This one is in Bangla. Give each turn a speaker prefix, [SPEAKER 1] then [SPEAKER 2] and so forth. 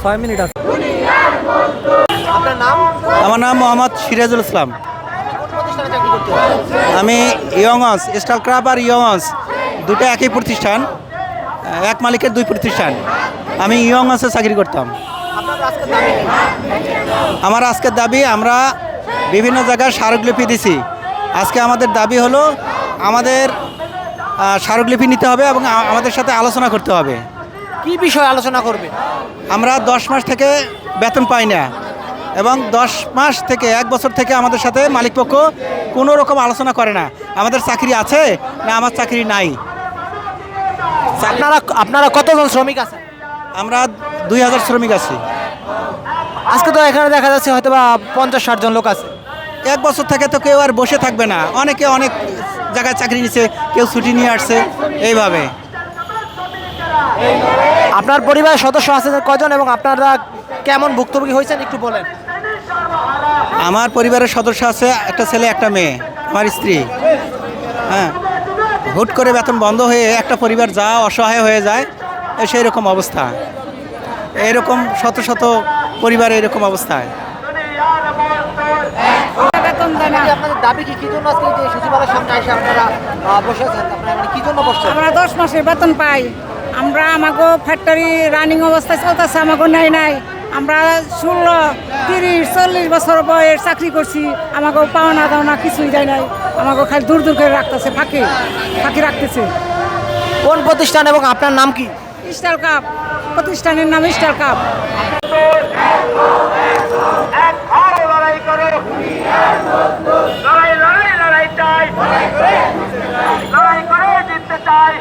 [SPEAKER 1] ছয় মিনিট আছে।
[SPEAKER 2] আমার নাম মোহাম্মদ সিরাজুল ইসলাম। আমি ইয়ংস ক্রাব আর ইয়ংস, দুটো একই প্রতিষ্ঠান, এক মালিকের দুই প্রতিষ্ঠান। আমি ইয়ংসে চাকরি করতাম? আমার আজকের দাবি, আমরা বিভিন্ন জায়গায় স্মারকলিপি দিছি। আজকে আমাদের দাবি হলো, আমাদের স্মারকলিপি নিতে হবে এবং আমাদের সাথে আলোচনা করতে হবে।
[SPEAKER 3] কি বিষয়ে আলোচনা করবে?
[SPEAKER 2] আমরা দশ মাস থেকে বেতন পাই না এবং দশ মাস থেকে এক বছর থেকে আমাদের সাথে মালিকপক্ষ কোনো রকম আলোচনা করে না। আমাদের চাকরি আছে না আমার চাকরি নাই।
[SPEAKER 3] আপনারা আপনারা কতজন শ্রমিক আছেন?
[SPEAKER 2] আমরা দুই হাজার শ্রমিক আছি।
[SPEAKER 3] আজকে তো এখানে দেখা যাচ্ছে হয়তো বা পঞ্চাশ ষাট জন লোক আছে।
[SPEAKER 2] এক বছর থেকে তো কেউ আর বসে থাকবে না। অনেকে অনেক জায়গায় চাকরি নিচ্ছে কেউ ছুটি নিয়ে আসছে এইভাবে।
[SPEAKER 3] আপনার পরিবারের সদস্য আছে কজন এবং আপনারা কেমন ভুক্তভোগী হয়েছেন একটু বলেন।
[SPEAKER 2] আমার পরিবারের সদস্য আছে একটা ছেলে একটা মেয়ে আমার স্ত্রী। হ্যাঁ হুট করে বেতন বন্ধ হয়ে একটা পরিবার যা অসহায় হয়ে যায় এ সেই রকম অবস্থা। এরকম শত শত পরিবার এরকম অবস্থায়।
[SPEAKER 3] মানে
[SPEAKER 4] আমরা দশ মাসের বেতন পাই। আমরা আমাকে ফ্যাক্টরি রানিং অবস্থায় চলতেছে আমাকে নাই নাই। আমরা ষোলো তিরিশ চল্লিশ বছর বয়স চাকরি করছি আমাকে পাওনা দাওনা কিছুই যায় নাই। আমাকে খালি দূর দূর করে রাখতেছে ফাঁকি ফাঁকি রাখতেছে।
[SPEAKER 3] কোন প্রতিষ্ঠান এবং আপনার নাম কি?
[SPEAKER 4] Star cup. প্রতিষ্ঠানের নাম স্টার কাপ।
[SPEAKER 5] এক ভালো লড়াই করো লড়াই লড়াই লড়াই চাই। লড়াই করে জিততে চাই।